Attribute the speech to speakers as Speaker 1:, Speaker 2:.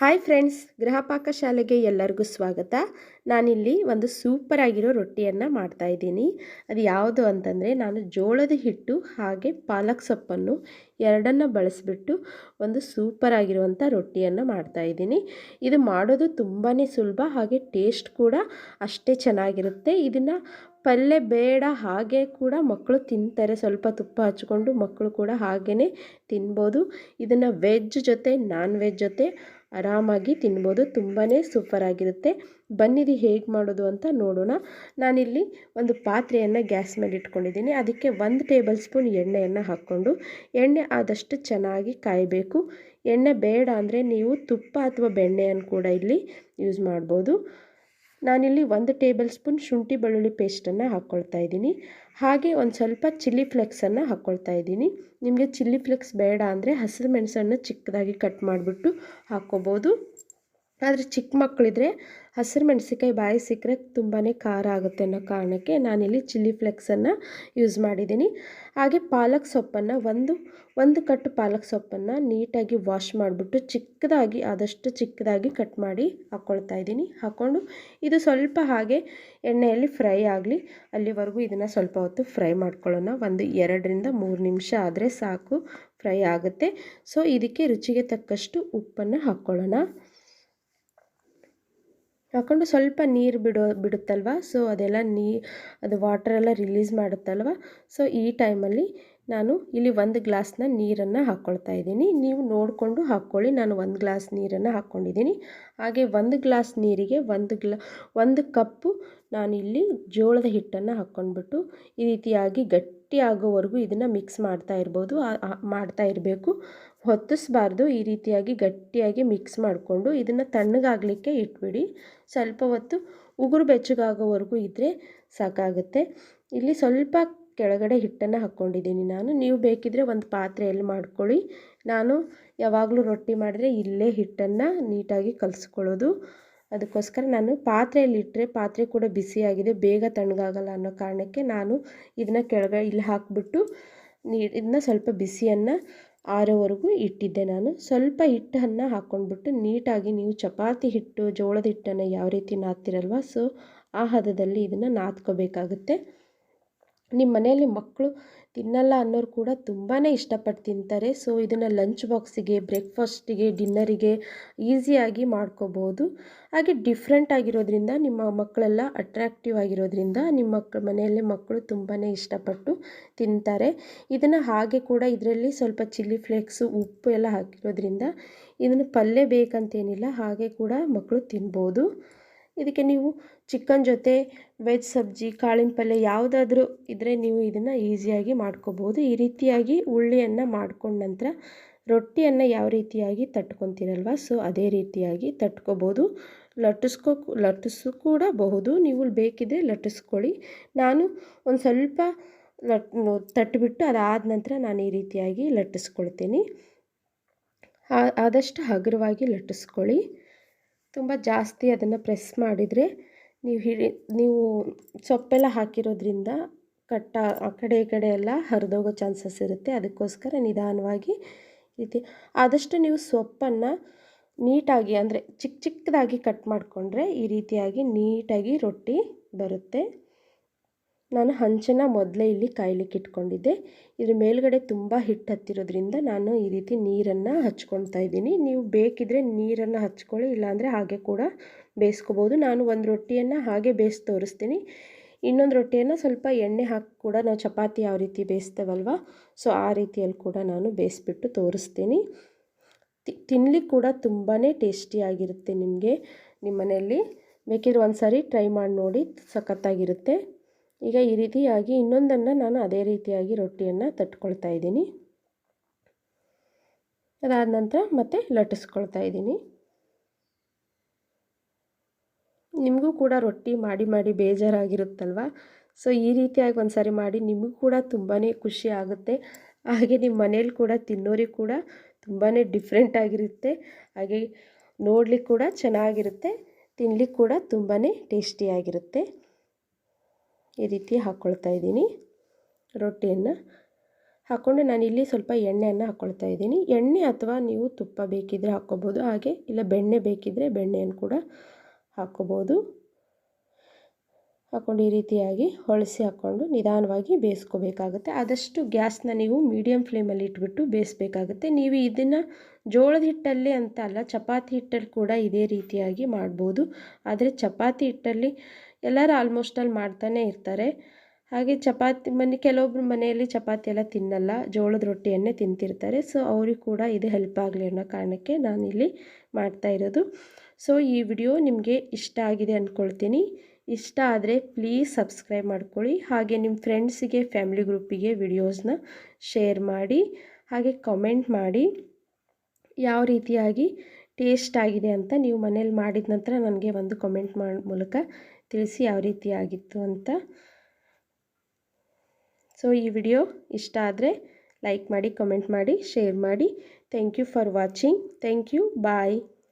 Speaker 1: Hi friends Gruhapaka ಶಾಲೆಗೆ ಎಲ್ಲರಿಗೂ ಸ್ವಾಗತ. ನಾನಿಲ್ಲಿ ಒಂದು ಸೂಪರ್ ಆಗಿರೋ ರೊಟ್ಟಿಯನ್ನು ಮಾಡ್ತಾ ಇದ್ದೀನಿ. ಅದು ಯಾವುದು ಅಂತಂದರೆ, ನಾನು ಜೋಳದ ಹಿಟ್ಟು ಹಾಗೆ ಪಾಲಕ್ ಸೊಪ್ಪನ್ನು ಎರಡನ್ನು ಬಳಸಿಬಿಟ್ಟು ಒಂದು ಸೂಪರ್ ಆಗಿರುವಂಥ ರೊಟ್ಟಿಯನ್ನು ಮಾಡ್ತಾ ಇದ್ದೀನಿ. ಇದು ಮಾಡೋದು ತುಂಬಾ ಸುಲಭ, ಹಾಗೆ ಟೇಸ್ಟ್ ಕೂಡ ಅಷ್ಟೇ ಚೆನ್ನಾಗಿರುತ್ತೆ. ಇದನ್ನು ಪಲ್ಯ ಬೇಡ, ಹಾಗೆ ಕೂಡ ಮಕ್ಕಳು ತಿಂತಾರೆ. ಸ್ವಲ್ಪ ತುಪ್ಪ ಹಚ್ಕೊಂಡು ಮಕ್ಕಳು ಕೂಡ ಹಾಗೆಯೇ ತಿನ್ಬೋದು. ಇದನ್ನು ವೆಜ್ ಜೊತೆ, ನಾನ್ ವೆಜ್ ಜೊತೆ ಆರಾಮಾಗಿ ತಿನ್ಬೋದು ತುಂಬಾ ಸೂಪರಾಗಿರುತ್ತೆ. ಬನ್ನಿರಿ ಹೇಗೆ ಮಾಡೋದು ಅಂತ ನೋಡೋಣ. ನಾನಿಲ್ಲಿ ಒಂದು ಪಾತ್ರೆಯನ್ನು ಗ್ಯಾಸ್ ಮೇಲೆ ಇಟ್ಕೊಂಡಿದ್ದೀನಿ. ಅದಕ್ಕೆ ಒಂದು ಟೇಬಲ್ ಸ್ಪೂನ್ ಎಣ್ಣೆಯನ್ನು ಹಾಕ್ಕೊಂಡು, ಎಣ್ಣೆ ಆದಷ್ಟು ಚೆನ್ನಾಗಿ ಕಾಯಬೇಕು. ಎಣ್ಣೆ ಬೇಡ ಅಂದರೆ ನೀವು ತುಪ್ಪ ಅಥವಾ ಬೆಣ್ಣೆಯನ್ನು ಕೂಡ ಇಲ್ಲಿ ಯೂಸ್ ಮಾಡ್ಬೋದು. ನಾನಿಲ್ಲಿ ಒಂದು ಟೇಬಲ್ ಸ್ಪೂನ್ ಶುಂಠಿ ಬೆಳ್ಳುಳ್ಳಿ ಪೇಸ್ಟನ್ನು ಹಾಕ್ಕೊಳ್ತಾ ಇದ್ದೀನಿ. ಹಾಗೆ ಒಂದು ಸ್ವಲ್ಪ ಚಿಲ್ಲಿ ಫ್ಲೆಕ್ಸನ್ನು ಹಾಕ್ಕೊಳ್ತಾ ಇದ್ದೀನಿ. ನಿಮಗೆ ಚಿಲ್ಲಿ ಫ್ಲೆಕ್ಸ್ ಬೇಡ ಅಂದರೆ ಹಸಿರು ಮೆಣಸನ್ನು ಚಿಕ್ಕದಾಗಿ ಕಟ್ ಮಾಡಿಬಿಟ್ಟು ಹಾಕ್ಕೋಬೋದು. ಆದರೆ ಚಿಕ್ಕ ಮಕ್ಕಳಿದ್ರೆ ಹಸಿರು ಮೆಣಸಿಕಾಯಿ ಬಾಯಿ ಸಿಕ್ಕರೆ ತುಂಬಾ ಖಾರ ಆಗುತ್ತೆ ಅನ್ನೋ ಕಾರಣಕ್ಕೆ ನಾನಿಲ್ಲಿ ಚಿಲ್ಲಿ ಫ್ಲೆಕ್ಸನ್ನು ಯೂಸ್ ಮಾಡಿದ್ದೀನಿ. ಹಾಗೆ ಪಾಲಕ್ ಸೊಪ್ಪನ್ನು ಒಂದು ಒಂದು ಕಟ್ಟು ಪಾಲಕ್ ಸೊಪ್ಪನ್ನು ನೀಟಾಗಿ ವಾಶ್ ಮಾಡಿಬಿಟ್ಟು ಚಿಕ್ಕದಾಗಿ, ಆದಷ್ಟು ಚಿಕ್ಕದಾಗಿ ಕಟ್ ಮಾಡಿ ಹಾಕ್ಕೊಳ್ತಾ ಇದ್ದೀನಿ. ಹಾಕ್ಕೊಂಡು ಇದು ಸ್ವಲ್ಪ ಹಾಗೆ ಎಣ್ಣೆಯಲ್ಲಿ ಫ್ರೈ ಆಗಲಿ, ಅಲ್ಲಿವರೆಗೂ ಇದನ್ನು ಸ್ವಲ್ಪ ಹೊತ್ತು ಫ್ರೈ ಮಾಡ್ಕೊಳ್ಳೋಣ. ಒಂದು ಎರಡರಿಂದ ಮೂರು ನಿಮಿಷ ಆದರೆ ಸಾಕು, ಫ್ರೈ ಆಗುತ್ತೆ. ಸೊ, ಇದಕ್ಕೆ ರುಚಿಗೆ ತಕ್ಕಷ್ಟು ಉಪ್ಪನ್ನು ಹಾಕ್ಕೊಳ್ಳೋಣ ಹಾಕ್ಕೊಂಡು ಸ್ವಲ್ಪ ನೀರು ಬಿಡೋ, ಬಿಡುತ್ತಲ್ವ? ಸೊ ಅದೆಲ್ಲ ನೀ, ಅದು ವಾಟ್ರೆಲ್ಲ ರಿಲೀಸ್ ಮಾಡುತ್ತಲ್ವ? ಸೊ ಈ ಟೈಮಲ್ಲಿ ನಾನು ಇಲ್ಲಿ ಒಂದು ಗ್ಲಾಸ್ನ ನೀರನ್ನು ಹಾಕ್ಕೊಳ್ತಾ ಇದ್ದೀನಿ. ನೀವು ನೋಡಿಕೊಂಡು ಹಾಕ್ಕೊಳ್ಳಿ. ನಾನು ಒಂದು ಗ್ಲಾಸ್ ನೀರನ್ನು ಹಾಕ್ಕೊಂಡಿದ್ದೀನಿ. ಹಾಗೆ ಒಂದು ಗ್ಲಾಸ್ ನೀರಿಗೆ ಒಂದು ಗ್ಲಾ, ಒಂದು ಕಪ್ಪು ನಾನಿಲ್ಲಿ ಜೋಳದ ಹಿಟ್ಟನ್ನು ಹಾಕ್ಕೊಂಡ್ಬಿಟ್ಟು ಈ ರೀತಿಯಾಗಿ ಗಟ್ಟಿ ಆಗೋವರೆಗೂ ಇದನ್ನು ಮಿಕ್ಸ್ ಮಾಡ್ತಾ ಇರ್ಬೋದು. ಮಾಡ್ತಾ ಇರಬೇಕು. ಹೊತ್ತಿಸ್ಬಾರ್ದು, ಈ ರೀತಿಯಾಗಿ ಗಟ್ಟಿಯಾಗಿ ಮಿಕ್ಸ್ ಮಾಡಿಕೊಂಡು ಇದನ್ನು ತಣ್ಣಗಾಗಲಿಕ್ಕೆ ಇಟ್ಬಿಡಿ. ಸ್ವಲ್ಪ ಹೊತ್ತು ಉಗುರು ಬೆಚ್ಚಗಾಗೋವರೆಗೂ ಇದ್ದರೆ ಸಾಕಾಗುತ್ತೆ. ಇಲ್ಲಿ ಸ್ವಲ್ಪ ಕೆಳಗಡೆ ಹಿಟ್ಟನ್ನು ಹಾಕ್ಕೊಂಡಿದ್ದೀನಿ ನಾನು. ನೀವು ಬೇಕಿದ್ದರೆ ಒಂದು ಪಾತ್ರೆಯಲ್ಲಿ ಮಾಡ್ಕೊಳ್ಳಿ. ನಾನು ಯಾವಾಗಲೂ ರೊಟ್ಟಿ ಮಾಡಿದ್ರೆ ಇಲ್ಲೇ ಹಿಟ್ಟನ್ನು ನೀಟಾಗಿ ಕಲಿಸ್ಕೊಳ್ಳೋದು. ಅದಕ್ಕೋಸ್ಕರ ನಾನು ಪಾತ್ರೆಯಲ್ಲಿ ಇಟ್ಟರೆ ಪಾತ್ರೆ ಕೂಡ ಬಿಸಿಯಾಗಿದೆ, ಬೇಗ ತಣ್ಣಗಾಗಲ್ಲ ಅನ್ನೋ ಕಾರಣಕ್ಕೆ ನಾನು ಇದನ್ನ ಕೆಳಗಡೆ ಇಲ್ಲಿ ಹಾಕಿಬಿಟ್ಟು ನೀ, ಇದನ್ನ ಸ್ವಲ್ಪ ಬಿಸಿಯನ್ನು ಆರೋವರೆಗೂ ಇಟ್ಟಿದ್ದೆ ನಾನು. ಸ್ವಲ್ಪ ಹಿಟ್ಟನ್ನು ಹಾಕ್ಕೊಂಡ್ಬಿಟ್ಟು ನೀಟಾಗಿ ನೀವು ಚಪಾತಿ ಹಿಟ್ಟು ಜೋಳದ ಹಿಟ್ಟನ್ನು ಯಾವ ರೀತಿ ನಾದ್ತಿರಲ್ವ, ಸೊ ಆ ಹದದಲ್ಲಿ ಇದನ್ನು ನಾದ್ಕೋಬೇಕಾಗುತ್ತೆ. ನಿಮ್ಮ ಮನೆಯಲ್ಲಿ ಮಕ್ಕಳು ತಿನ್ನಲ್ಲ ಅನ್ನೋರು ಕೂಡ ತುಂಬಾ ಇಷ್ಟಪಟ್ಟು ತಿಂತಾರೆ. ಸೊ, ಇದನ್ನು ಲಂಚ್ ಬಾಕ್ಸಿಗೆ ಬ್ರೇಕ್ಫಾಸ್ಟಿಗೆ ಡಿನ್ನರಿಗೆ ಈಸಿಯಾಗಿ ಮಾಡ್ಕೋಬೋದು. ಹಾಗೆ ಡಿಫ್ರೆಂಟ್ ಆಗಿರೋದ್ರಿಂದ ನಿಮ್ಮ ಮಕ್ಕಳೆಲ್ಲ ಅಟ್ರಾಕ್ಟಿವ್ ಆಗಿರೋದ್ರಿಂದ ನಿಮ್ಮ ಮಕ್ಕಳ ಮನೆಯಲ್ಲಿ ಮಕ್ಕಳು ತುಂಬಾ ಇಷ್ಟಪಟ್ಟು ತಿಂತಾರೆ. ಇದನ್ನು ಹಾಗೆ ಕೂಡ ಇದರಲ್ಲಿ ಸ್ವಲ್ಪ ಚಿಲ್ಲಿ ಫ್ಲೇಕ್ಸು ಉಪ್ಪು ಎಲ್ಲ ಹಾಕಿರೋದ್ರಿಂದ ಇದನ್ನು ಪಲ್ಯ ಬೇಕಂತೇನಿಲ್ಲ, ಹಾಗೆ ಕೂಡ ಮಕ್ಕಳು ತಿನ್ಬೋದು. ಇದಕ್ಕೆ ನೀವು ಚಿಕನ್ ಜೊತೆ ವೆಜ್ ಸಬ್ಜಿ, ಕಾಳಿನ ಪಲ್ಯ ಯಾವುದಾದ್ರೂ ಇದ್ದರೆ ನೀವು ಇದನ್ನು ಈಸಿಯಾಗಿ ಮಾಡ್ಕೋಬೋದು. ಈ ರೀತಿಯಾಗಿ ಉಳ್ಳಿಯನ್ನು ಮಾಡ್ಕೊಂಡ ನಂತರ ರೊಟ್ಟಿಯನ್ನು ಯಾವ ರೀತಿಯಾಗಿ ತಟ್ಕೊತೀರಲ್ವ? ಸೊ ಅದೇ ರೀತಿಯಾಗಿ ತಟ್ಕೋಬೋದು. ಲಟ್ಟಿಸ್ಕೋ ಲಟ್ಟಿಸು ಕೂಡ ಬಹುದು ನೀವು ಬೇಕಿದ್ದರೆ ಲಟ್ಟಿಸ್ಕೊಳ್ಳಿ. ನಾನು ಒಂದು ಸ್ವಲ್ಪ ಲಟ್ ತಟ್ಟಿಬಿಟ್ಟು ಅದಾದ ನಂತರ ನಾನು ಈ ರೀತಿಯಾಗಿ ಲಟ್ಟಿಸ್ಕೊಳ್ತೀನಿ. ಆದಷ್ಟು ಹಗುರವಾಗಿ ಲಟ್ಟಿಸ್ಕೊಳ್ಳಿ. ತುಂಬ ಜಾಸ್ತಿ ಅದನ್ನು ಪ್ರೆಸ್ ಮಾಡಿದರೆ ನೀವು ಹಿಡಿ, ನೀವು ಸೊಪ್ಪೆಲ್ಲ ಹಾಕಿರೋದ್ರಿಂದ ಕಟ್ಟ, ಆ ಕಡೆ ಈ ಕಡೆ ಎಲ್ಲ ಹರಿದೋಗೋ ಚಾನ್ಸಸ್ ಇರುತ್ತೆ. ಅದಕ್ಕೋಸ್ಕರ ನಿಧಾನವಾಗಿ ರೀತಿ ಆದಷ್ಟು ನೀವು ಸೊಪ್ಪನ್ನು ನೀಟಾಗಿ ಅಂದರೆ ಚಿಕ್ಕ ಚಿಕ್ಕದಾಗಿ ಕಟ್ ಮಾಡಿಕೊಂಡ್ರೆ ಈ ರೀತಿಯಾಗಿ ನೀಟಾಗಿ ರೊಟ್ಟಿ ಬರುತ್ತೆ. ನಾನು ಹಂಚನ್ನ ಮೊದಲೇ ಇಲ್ಲಿ ಕಾಯ್ಲಿಕ್ಕೆ ಇಟ್ಕೊಂಡಿದ್ದೆ. ಇದ್ರ ಮೇಲ್ಗಡೆ ತುಂಬ ಹಿಟ್ಟು ಹತ್ತಿರೋದ್ರಿಂದ ನಾನು ಈ ರೀತಿ ನೀರನ್ನು ಹಚ್ಕೊಳ್ತಾ ಇದ್ದೀನಿ. ನೀವು ಬೇಕಿದ್ದರೆ ನೀರನ್ನು ಹಚ್ಕೊಳ್ಳಿ, ಇಲ್ಲಾಂದರೆ ಹಾಗೆ ಕೂಡ ಬೇಯಿಸ್ಕೋಬೋದು. ನಾನು ಒಂದು ರೊಟ್ಟಿಯನ್ನು ಹಾಗೆ ಬೇಯಿಸಿ ತೋರಿಸ್ತೀನಿ. ಇನ್ನೊಂದು ರೊಟ್ಟಿಯನ್ನು ಸ್ವಲ್ಪ ಎಣ್ಣೆ ಹಾಕಿ ಕೂಡ ನಾವು ಚಪಾತಿ ಯಾವ ರೀತಿ ಬೇಯಿಸ್ತೇವಲ್ವ, ಸೊ ಆ ರೀತಿಯಲ್ಲಿ ಕೂಡ ನಾನು ಬೇಯಿಸ್ಬಿಟ್ಟು ತೋರಿಸ್ತೀನಿ. ತಿನ್ಲಿಕ್ಕೆ ಕೂಡ ತುಂಬಾ ಟೇಸ್ಟಿಯಾಗಿರುತ್ತೆ ನಿಮಗೆ ನಿಮ್ಮ ಮನೆಯಲ್ಲಿ ಬೇಕಿದ್ರೆ ಒಂದು ಸಾರಿ ಟ್ರೈ ಮಾಡಿ ನೋಡಿ, ಸಖತ್ತಾಗಿರುತ್ತೆ. ಈಗ ಈ ರೀತಿಯಾಗಿ ಇನ್ನೊಂದನ್ನು ನಾನು ಅದೇ ರೀತಿಯಾಗಿ ರೊಟ್ಟಿಯನ್ನು ತಟ್ಕೊಳ್ತಾ ಇದ್ದೀನಿ. ಅದಾದ ನಂತರ ಮತ್ತೆ ಲಟ್ಟಿಸ್ಕೊಳ್ತಾ ಇದ್ದೀನಿ. ನಿಮಗೂ ಕೂಡ ರೊಟ್ಟಿ ಮಾಡಿ ಮಾಡಿ ಬೇಜಾರಾಗಿರುತ್ತಲ್ವ? ಸೊ ಈ ರೀತಿಯಾಗಿ ಒಂದು ಸಾರಿ ಮಾಡಿ ನಿಮಗೂ ಕೂಡ ತುಂಬಾ ಖುಷಿ ಆಗುತ್ತೆ. ಹಾಗೆ ನಿಮ್ಮ ಮನೇಲಿ ಕೂಡ ತಿನ್ನೋರಿಗೆ ಕೂಡ ತುಂಬಾ ಡಿಫ್ರೆಂಟ್ ಆಗಿರುತ್ತೆ. ಹಾಗೆ ನೋಡ್ಲಿಕ್ಕೆ ಕೂಡ ಚೆನ್ನಾಗಿರುತ್ತೆ. ತಿನ್ಲಿಕ್ಕೆ ಕೂಡ ತುಂಬಾ ಟೇಸ್ಟಿಯಾಗಿರುತ್ತೆ ಈ ರೀತಿ ಹಾಕ್ಕೊಳ್ತಾ ಇದ್ದೀನಿ. ರೊಟ್ಟಿಯನ್ನು ಹಾಕ್ಕೊಂಡು ನಾನಿಲ್ಲಿ ಸ್ವಲ್ಪ ಎಣ್ಣೆಯನ್ನು ಹಾಕ್ಕೊಳ್ತಾ ಇದ್ದೀನಿ. ಎಣ್ಣೆ ಅಥವಾ ನೀವು ತುಪ್ಪ ಬೇಕಿದ್ದರೆ ಹಾಕ್ಕೋಬೋದು ಹಾಗೆ ಇಲ್ಲ ಬೆಣ್ಣೆ ಬೇಕಿದ್ದರೆ ಬೆಣ್ಣೆಯನ್ನು ಕೂಡ ಹಾಕ್ಕೋಬೋದು ಹಾಕ್ಕೊಂಡು ಈ ರೀತಿಯಾಗಿ ಹೊಳಸಿ ಹಾಕ್ಕೊಂಡು ನಿಧಾನವಾಗಿ ಬೇಯಿಸ್ಕೋಬೇಕಾಗುತ್ತೆ. ಆದಷ್ಟು ಗ್ಯಾಸ್ನ ನೀವು ಮೀಡಿಯಮ್ ಫ್ಲೇಮಲ್ಲಿ ಇಟ್ಬಿಟ್ಟು ಬೇಯಿಸ್ಬೇಕಾಗುತ್ತೆ. ನೀವು ಇದನ್ನು ಜೋಳದ ಹಿಟ್ಟಲ್ಲಿ ಅಂತ ಅಲ್ಲ, ಚಪಾತಿ ಹಿಟ್ಟಲ್ಲಿ ಕೂಡ ಇದೇ ರೀತಿಯಾಗಿ ಮಾಡ್ಬೋದು. ಆದರೆ ಚಪಾತಿ ಹಿಟ್ಟಲ್ಲಿ ಎಲ್ಲರೂ ಆಲ್ಮೋಸ್ಟ್ ಅಲ್ಲಿ ಮಾಡ್ತಾನೆ ಇರ್ತಾರೆ. ಹಾಗೆ ಚಪಾತಿ ಮನೆ, ಕೆಲವೊಬ್ರು ಮನೆಯಲ್ಲಿ ಚಪಾತಿ ಎಲ್ಲ ತಿನ್ನಲ್ಲ, ಜೋಳದ ರೊಟ್ಟಿಯನ್ನೇ ತಿಂತಿರ್ತಾರೆ. ಸೊ ಅವ್ರಿಗೆ ಕೂಡ ಇದು ಹೆಲ್ಪ್ ಆಗಲಿ ಅನ್ನೋ ಕಾರಣಕ್ಕೆ ನಾನಿಲ್ಲಿ ಮಾಡ್ತಾ ಇರೋದು. ಸೊ ಈ ವಿಡಿಯೋ ನಿಮಗೆ ಇಷ್ಟ ಆಗಿದೆ ಅಂದ್ಕೊಳ್ತೀನಿ ಇಷ್ಟ ಆದರೆ ಪ್ಲೀಸ್ ಸಬ್ಸ್ಕ್ರೈಬ್ ಮಾಡ್ಕೊಳ್ಳಿ. ಹಾಗೆ ನಿಮ್ಮ ಫ್ರೆಂಡ್ಸಿಗೆ ಫ್ಯಾಮಿಲಿ ಗ್ರೂಪಿಗೆ ವಿಡಿಯೋಸ್ನ ಶೇರ್ ಮಾಡಿ. ಹಾಗೆ ಕಮೆಂಟ್ ಮಾಡಿ. ಯಾವ ರೀತಿಯಾಗಿ ಟೇಸ್ಟ್ ಆಗಿದೆ ಅಂತ ನೀವು ಮನೇಲಿ ಮಾಡಿದ ನಂತರ ನನಗೆ ಒಂದು ಕಮೆಂಟ್ ಮಾಡೋ ಮೂಲಕ ತಿಳಿಸಿ ಯಾವ ರೀತಿ ಆಗಿತ್ತು ಅಂತ. ಸೊ ಈ ವಿಡಿಯೋ ಇಷ್ಟ ಆದರೆ ಲೈಕ್ ಮಾಡಿ ಕಮೆಂಟ್ ಮಾಡಿ ಶೇರ್ ಮಾಡಿ. Thank you for watching thank you bye